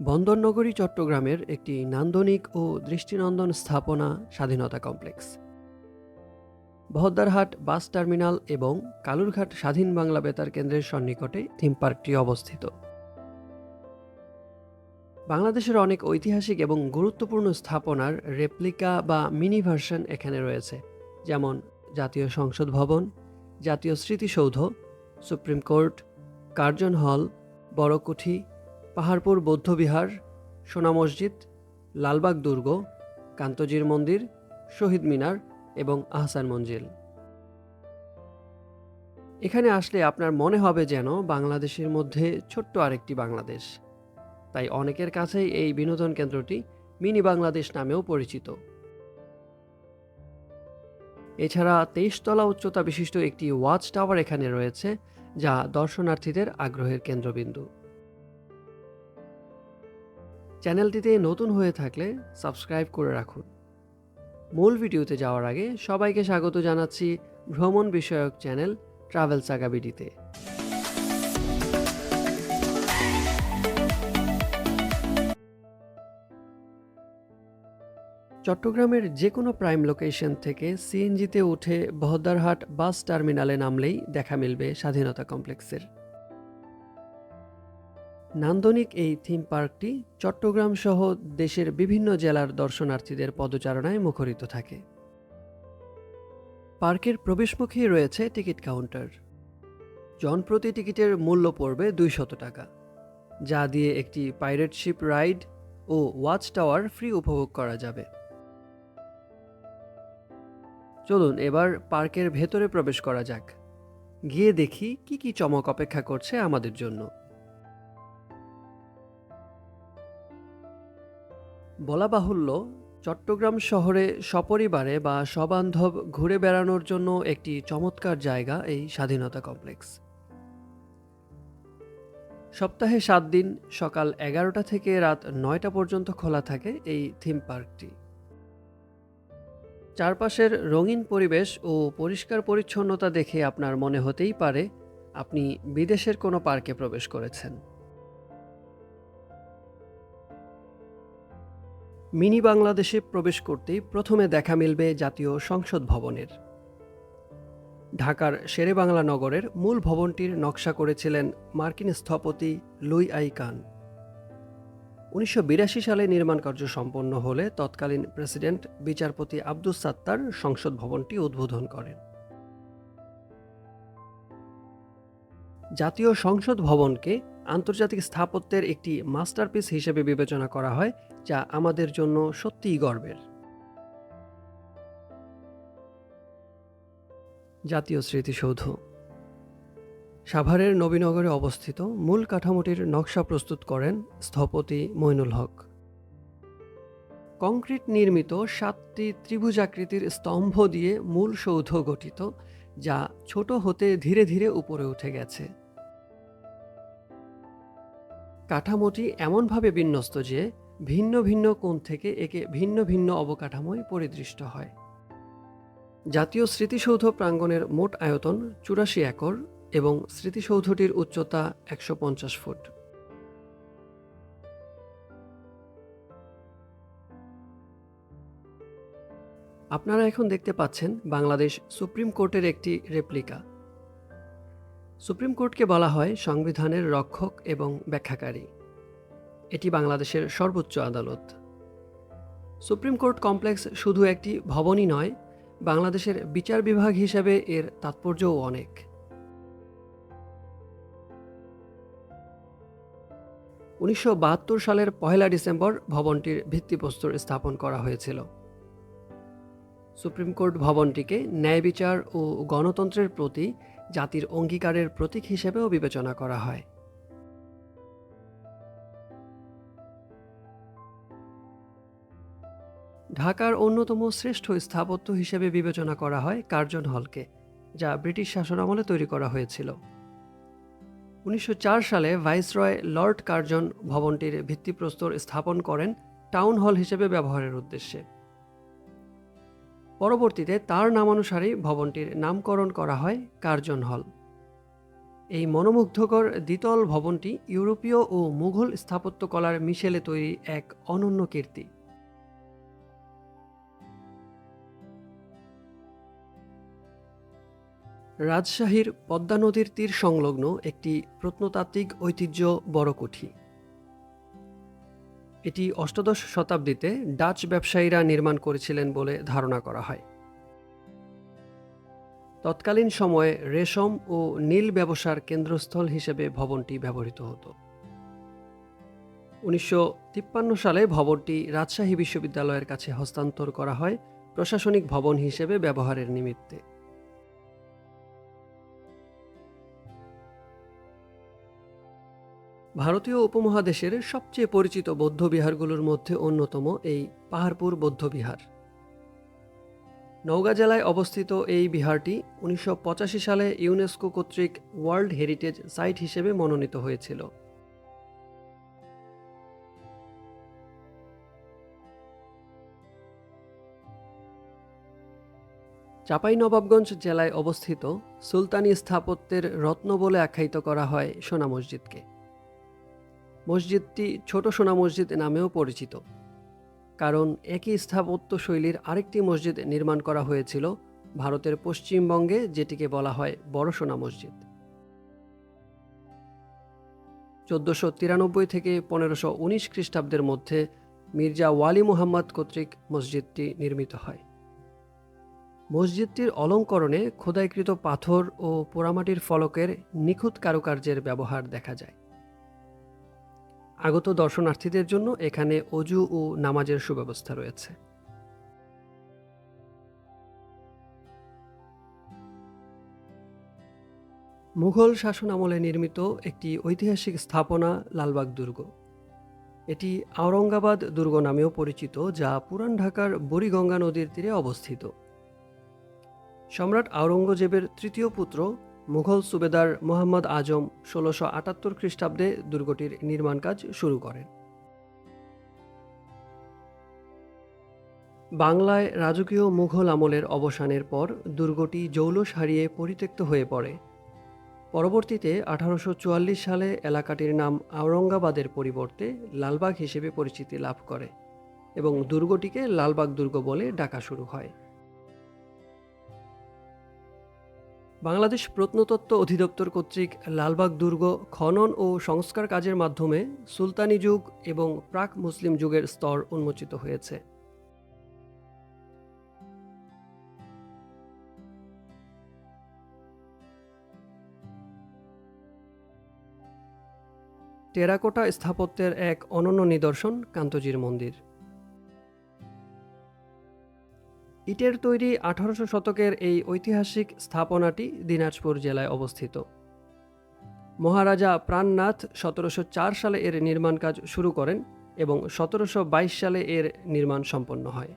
বন্দরনগরী, চট্টগ্রামের একটি নান্দনিক ও দৃষ্টিনন্দন স্থাপনা স্বাধীনতা কমপ্লেক্স। বহদ্দারহাট বাস টার্মিনাল এবং কালুরঘাট স্বাধীন বাংলা বেতার কেন্দ্রের সন্নিকটে থিম পার্কটি অবস্থিত। বাংলাদেশের অনেক ঐতিহাসিক এবং গুরুত্বপূর্ণ স্থাপনার রেপ্লিকা বা মিনি ভার্সন এখানে রয়েছে, যেমন জাতীয় সংসদ ভবন, জাতীয় স্মৃতিসৌধ সুপ্রিম কোর্ট, কার্জন হল, বড়কুঠি, পাহাড়পুর বৌদ্ধবিহার, সোনা মসজিদ, লালবাগ দুর্গ, কান্তজির মন্দির, শহীদ মিনার এবং আহসান মঞ্জিল। এখানে আসলে আপনার মনে হবে যেন বাংলাদেশের মধ্যে ছোট্ট আরেকটি বাংলাদেশ। তাই অনেকের কাছেই এই বিনোদন কেন্দ্রটি মিনি বাংলাদেশ নামেও পরিচিত। এছাড়া তেইশতলা উচ্চতা বিশিষ্ট একটি ওয়াচ টাওয়ার এখানে রয়েছে, যা দর্শনার্থীদের আগ্রহের কেন্দ্রবিন্দু। চ্যানেলটিতে নতুন হয়ে থাকলে সাবস্ক্রাইব করে রাখুন। মূল ভিডিওতে যাওয়ার আগে সবাইকে স্বাগত জানাচ্ছি ভ্রমণ বিষয়ক চ্যানেল ট্রাভেল সাগাবিডিতে চট্টগ্রামের যে কোনো প্রাইম লোকেশন থেকে সিএনজিতে উঠে বহদ্দারহাট বাস টার্মিনালে নামলেই দেখা মিলবে স্বাধীনতা কমপ্লেক্সের। নান্দনিক এই থিম পার্কটি চট্টগ্রাম সহ দেশের বিভিন্ন জেলার দর্শনার্থীদের পদচারণায় মুখরিত থাকে। পার্কের প্রবেশমুখী রয়েছে টিকিট কাউন্টার জনপ্রতি টিকিটের মূল্য পড়বে দুইশত টাকা, যা দিয়ে একটি পাইরেট শিপ রাইড ও ওয়াচ টাওয়ার ফ্রি উপভোগ করা যাবে। চলুন এবার পার্কের ভেতরে প্রবেশ করা যাক। গিয়ে দেখি কি কি চমক অপেক্ষা করছে আমাদের জন্য। বলা বাহুল্য, চট্টগ্রাম শহরে সপরিবারে বা সবান্ধব ঘুরে বেড়ানোর জন্য একটি চমৎকার জায়গা এই স্বাধীনতা কমপ্লেক্স। সপ্তাহে সাত দিন, সকাল এগারোটা থেকে রাত নয়টা পর্যন্ত খোলা থাকে এই থিম পার্কটি। চারপাশের রঙিন পরিবেশ ও পরিষ্কার পরিচ্ছন্নতা দেখে আপনার মনে হতেই পারে আপনি বিদেশের কোনো পার্কে প্রবেশ করেছেন। মিনি বাংলাদেশে প্রবেশ করতেই প্রথমে দেখা মিলবে জাতীয় সংসদ ভবনের। ঢাকার শেরে বাংলা নগরের মূল ভবনটির নকশা করেছিলেন মার্কিন স্থপতি লুই আই কান। উনিশশো বিরাশি সালে নির্মাণ কার্য সম্পন্ন হলে তৎকালীন প্রেসিডেন্ট বিচারপতি আব্দুস সাত্তার সংসদ ভবনটি উদ্বোধন করেন। জাতীয় সংসদ ভবনকে আন্তর্জাতিক স্থাপত্যের একটি মাস্টারপিস হিসেবে বিবেচনা করা হয়, যা আমাদের জন্য সত্যিই গর্বের। জাতীয় স্মৃতিসৌধ সাভারের নবীনগরে অবস্থিত মূল কাঠামোটির নকশা প্রস্তুত করেন স্থপতি মইনুল হক। কংক্রিট নির্মিত সাতটি ত্রিভুজাকৃতির স্তম্ভ দিয়ে মূল সৌধ গঠিত, যা ছোট হতে ধীরে ধীরে উপরে উঠে গেছে। কাঠামোটি এমনভাবে বিন্যস্ত যে, ভিন্ন ভিন্ন কোণ থেকে একে ভিন্ন ভিন্ন অবকাঠামোয় পরিদৃষ্ট হয়। জাতীয় স্মৃতিসৌধ প্রাঙ্গণের মোট আয়তন চুরাশি একর এবং স্মৃতিসৌধটির উচ্চতা একশো পঞ্চাশ ফুট। আপনারা এখন দেখতে পাচ্ছেন বাংলাদেশ সুপ্রিম কোর্টের একটি রেপ্লিকা। সুপ্রিম কোর্টকে বলা হয় সংবিধানের রক্ষক এবং ব্যাখ্যাকারী। এটি বাংলাদেশের সর্বোচ্চ আদালত। সুপ্রিম কোর্ট কমপ্লেক্স শুধু একটি ভবনই নয়, বাংলাদেশের বিচার বিভাগ হিসেবে এর তাৎপর্যও অনেক। উনিশশো বাহাত্তর সালের পহেলা ডিসেম্বর ভবনটির ভিত্তিপ্রস্তর স্থাপন করা হয়েছিল। সুপ্রিম কোর্ট ভবনটিকে ন্যায় বিচার ও গণতন্ত্রের প্রতি জাতির অঙ্গীকারের প্রতীক হিসেবেও বিবেচনা করা হয়। ঢাকার অন্যতম শ্রেষ্ঠ স্থাপত্য হিসেবে বিবেচনা করা হয় কার্জন হলকে, যা ব্রিটিশ শাসনামলে তৈরি করা হয়েছিল। উনিশশো চার সালে ভাইসরয় লর্ড কার্জন ভবনটির ভিত্তিপ্রস্তর স্থাপন করেন টাউন হল হিসেবে ব্যবহারের উদ্দেশ্যে। পরবর্তীতে তার নামানুসারেই ভবনটির নামকরণ করা হয় কার্জন হল। এই মনোমুগ্ধকর দ্বিতল ভবনটি ইউরোপীয় ও মুঘল স্থাপত্যকলার মিশেলে তৈরি এক অনন্য কীর্তি। রাজশাহীর পদ্মা নদীর তীর সংলগ্ন একটি প্রত্নতাত্ত্বিক ঐতিহ্য বড়কুঠি এটি অষ্টাদশ শতাব্দীতে ডাচ ব্যবসায়ীরা নির্মাণ করেছিলেন বলে ধারণা করা হয়। তৎকালীন সময়ে রেশম ও নীল ব্যবসার কেন্দ্রস্থল হিসেবে ভবনটি ব্যবহৃত হতো। উনিশশো তিপ্পান্ন সালে ভবনটি রাজশাহী বিশ্ববিদ্যালয়ের কাছে হস্তান্তর করা হয় প্রশাসনিক ভবন হিসেবে ব্যবহারের নিমিত্তে। ভারতীয় উপমহাদেশের সবচেয়ে পরিচিত বৌদ্ধবিহারগুলোর মধ্যে অন্যতম এই পাহাড়পুর বৌদ্ধবিহার। নওগাঁ জেলায় অবস্থিত এই বিহারটি উনিশশো পঁচাশি সালে ইউনেস্কো কর্তৃক ওয়ার্ল্ড হেরিটেজ সাইট হিসেবে মনোনীত হয়েছিল। চাঁপাইনবাবগঞ্জ জেলায় অবস্থিত সুলতানি স্থাপত্যের রত্ন বলে আখ্যায়িত করা হয় সোনা মসজিদকে। মসজিদটি ছোট সোনা মসজিদ নামেও পরিচিত। কারণ একই স্থাপত্য শৈলীর আরেকটি মসজিদ নির্মাণ করা হয়েছিল ভারতের পশ্চিমবঙ্গে, যেটিকে বলা হয় বড় সোনা মসজিদ। চোদ্দশো তিরানব্বই থেকে পনেরোশো উনিশ খ্রিস্টাব্দের মধ্যে মির্জা ওয়ালি মুহাম্মদ কর্তৃক মসজিদটি নির্মিত হয়। মসজিদটির অলঙ্করণে খোদাইকৃত পাথর ও পোড়ামাটির ফলকের নিখুঁত কারুকার্যের ব্যবহার দেখা যায়। আগত দর্শনার্থীদের জন্য এখানে অজু ও নামাজের সুব্যবস্থা রয়েছে। মুঘল শাসন আমলে নির্মিত একটি ঐতিহাসিক স্থাপনা লালবাগ দুর্গ। এটি আওরঙ্গাবাদ দুর্গ নামেও পরিচিত, যা পুরান ঢাকার বুড়িগঙ্গা নদীর তীরে অবস্থিত। সম্রাট আওরঙ্গজেবের তৃতীয় পুত্র মুঘল সুবেদার মোহাম্মদ আজম ষোলোশো আটাত্তর খ্রিস্টাব্দে দুর্গটির নির্মাণ কাজ শুরু করেন। বাংলায় রাজকীয় মুঘল আমলের অবসানের পর দুর্গটি জৌলস হারিয়ে পরিত্যক্ত হয়ে পড়ে। পরবর্তীতে আঠারোশো চুয়াল্লিশ সালে এলাকাটির নাম আওরঙ্গাবাদের পরিবর্তে লালবাগ হিসেবে পরিচিতি লাভ করে এবং দুর্গটিকে লালবাগ দুর্গ বলে ডাকা শুরু হয়। বাংলাদেশ প্রত্নতত্ত্ব অধিদপ্তর কর্তৃক লালবাগ দুর্গ খনন ও সংস্কার কাজের মাধ্যমে সুলতানি যুগ এবং প্রাক মুসলিম যুগের স্তর উন্মোচিত হয়েছে। টেরাকোটা স্থাপত্যের এক অনন্য নিদর্শন কান্তজির মন্দির। ইটের তৈরি আঠারোশো শতকের এই ঐতিহাসিক স্থাপনাটি দিনাজপুর জেলায় অবস্থিত। মহারাজা প্রাণনাথ সতেরোশো চার সালে এর নির্মাণ কাজ শুরু করেন এবং সতেরোশো বাইশ সালে এর নির্মাণ সম্পন্ন হয়।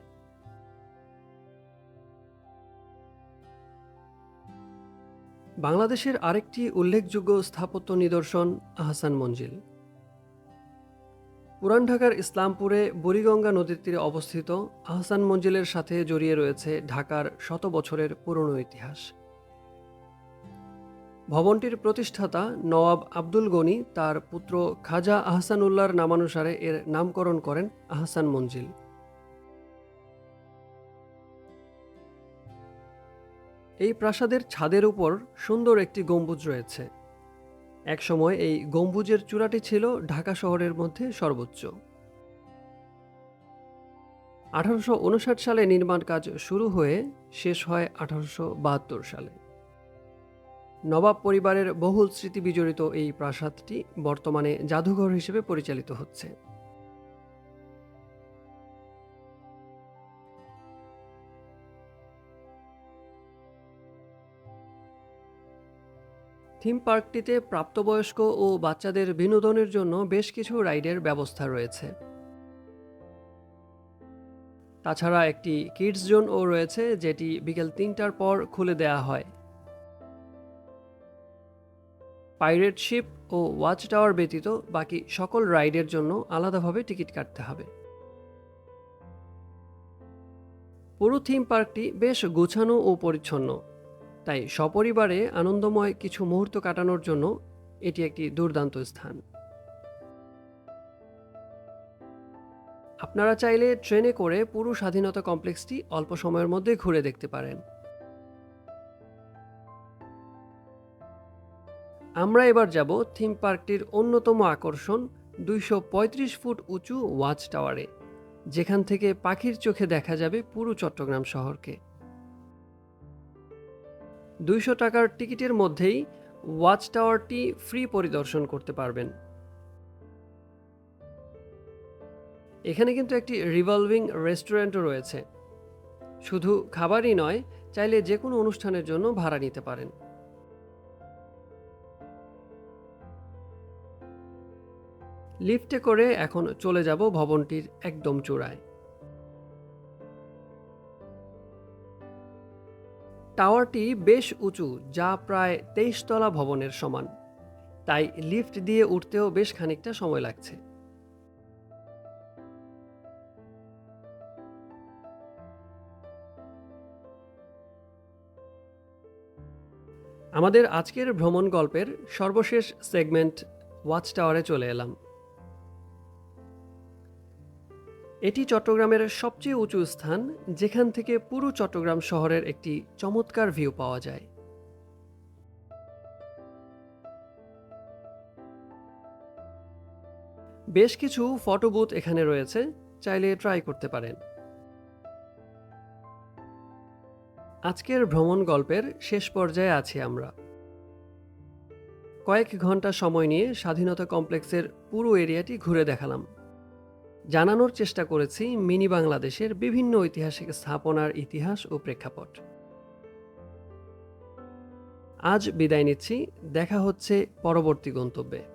বাংলাদেশের আরেকটি উল্লেখযোগ্য স্থাপত্য নিদর্শন আহসান মঞ্জিল। পুরান ঢাকার ইসলামপুরে বুড়িগঙ্গা নদীর তীরে অবস্থিত আহসান মঞ্জিলের সাথে জড়িয়ে রয়েছে ঢাকার শত বছরের পুরনো ইতিহাস। ভবনটির প্রতিষ্ঠাতা নওয়াব আব্দুল গনি তার পুত্র খাজা আহসানুল্লাহর নামানুসারে এর নামকরণ করেন আহসান মঞ্জিল। এই প্রাসাদের ছাদের উপর সুন্দর একটি গম্বুজ রয়েছে। একসময় এই গম্বুজের চূড়াটি ছিল ঢাকা শহরের মধ্যে সর্বোচ্চ। আঠারোশো উনষাট সালে নির্মাণ কাজ শুরু হয়ে শেষ হয় আঠারোশো বাহাত্তর সালে। নবাব পরিবারের বহুল স্মৃতি বিজড়িত এই প্রাসাদটি বর্তমানে জাদুঘর হিসেবে পরিচালিত হচ্ছে। থিম পার্কটিতে প্রাপ্তবয়স্ক ও বাচ্চাদের বিনোদনের জন্য বেশ কিছু রাইডের ব্যবস্থা রয়েছে। তাছাড়া একটি কিডস জোনও রয়েছে, যেটি বিকেল তিনটার পর খুলে দেয়া হয়। পাইরেট শিপ ও ওয়াচ টাওয়ার ব্যতীত বাকি সকল রাইডের জন্য আলাদাভাবে টিকিট কাটতে হবে। পুরো থিম পার্কটি বেশ গোছানো ও পরিচ্ছন্ন। তাই সপরিবারে আনন্দময় কিছু মুহূর্ত কাটানোর জন্য এটি একটি দুর্দান্ত স্থান। আপনারা চাইলে ট্রেনে করে পুরো স্বাধীনতা কমপ্লেক্সটি অল্প সময়ের মধ্যে ঘুরে দেখতে পারেন। আমরা এবার যাব থিম পার্কটির অন্যতম আকর্ষণ দুইশো পঁয়ত্রিশ ফুট উঁচু ওয়াচ টাওয়ারে, যেখান থেকে পাখির চোখে দেখা যাবে পুরো চট্টগ্রাম শহরকে। দুইশো টাকার টিকিটের মধ্যেই ওয়াচ টাওয়ারটি ফ্রি পরিদর্শন করতে পারবেন। এখানে কিন্তু একটি রিভলভিং রেস্টুরেন্টও রয়েছে। শুধু খাবারই নয়, চাইলে যে কোনো অনুষ্ঠানের জন্য ভাড়া নিতে পারেন। লিফটে করে এখন চলে যাব ভবনটির একদম চূড়ায়। টাওয়ারটি বেশ উঁচু, যা প্রায় তেইশতলা ভবনের সমান। তাই লিফট দিয়ে উঠতেও বেশ খানিকটা সময় লাগছে। আমাদের আজকের ভ্রমণ গল্পের সর্বশেষ সেগমেন্ট ওয়াচ টাওয়ারে চলে এলাম। এটি চট্টগ্রামের সবচেয়ে উঁচু স্থান, যেখান থেকে পুরো চট্টগ্রাম শহরের একটি চমৎকার ভিউ পাওয়া যায়। বেশ কিছু ফটো বুথ এখানে রয়েছে, চাইলে ট্রাই করতে পারেন। আজকের ভ্রমণ গল্পের শেষ পর্যায়ে আছি আমরা। কয়েক ঘণ্টা সময় নিয়ে স্বাধীনতা কমপ্লেক্সের পুরো এরিয়াটি ঘুরে দেখালাম। জানানোর চেষ্টা করেছি মিনি বাংলাদেশের বিভিন্ন ঐতিহাসিক স্থাপনার ইতিহাস ও প্রেক্ষাপট। আজ বিদায় নিচ্ছি। দেখা হচ্ছে পরবর্তী গন্তব্যে।